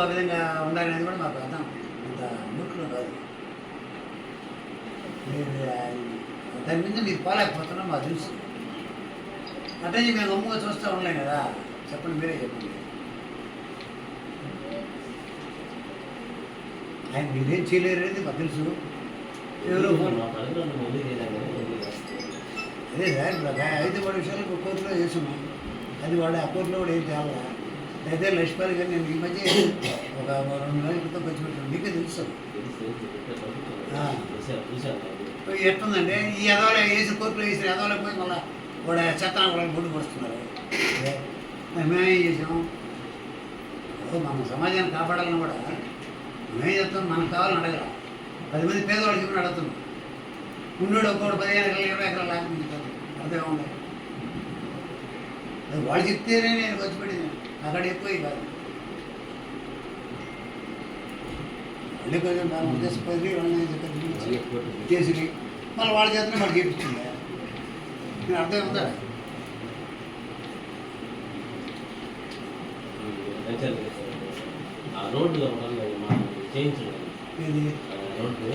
ఆ విధంగా ఉండాలనేది కూడా మాకు అర్థం అంత మూర్ఖులు కాదు. దాని మీద మీరు పోలేకపోతున్నాం మాకు తెలుసు. అంటే మేము గమ్ముగా చూస్తూ ఉండలేం కదా. చెప్పండి మీరే చెప్పండి. ఆయన మీరేం చేయలేరు అనేది మాకు తెలుసు. ఎవరో. అదే సార్ ఐదు పది విషయాలు కోర్టులో చేస్తున్నాం. అది వాడు ఆ కోర్టులో కూడా ఏం తేవాలా? అయితే లక్ష్మణ్ గారు నేను ఈ మధ్య ఒక రెండు నెలల క్రితం ఖర్చు పెట్టాను. మీకే తెలుసు. ఎట్టుందంటే ఈ ఎదవలే వేసి కోర్టులో వేసిన ఎదవలే పోయి మళ్ళీ కూడా చెత్తాను కూడా గుడ్డు పడుతున్నారు మేమేం చేసాం? ఓ మన సమాజాన్ని కాపాడాలని కూడా మేమేం చెప్తాం మనకు కావాలని అడగల. పది మంది పేదవాళ్ళు చెప్పిన అడుగుతున్నాం. ఉన్నోడు ఒక్కోడు పదిహేను ఎకరాలు ఇరవై ఎకరాలు లాక్కుంటారు అర్థం ఉండదు అది వాళ్ళు చెప్తేనే నేను వచ్చి పెట్టింది. అక్కడ ఎక్కువ కాదు మళ్ళీ కొంచెం బాగా ఉద్దేశపడి వాళ్ళని ఎక్కువ చేసి మళ్ళీ వాళ్ళ చేతనే వాళ్ళు చేపిస్తుంది నేను అర్థం మనం చేయించడం. ఇది ఆ రోడ్డు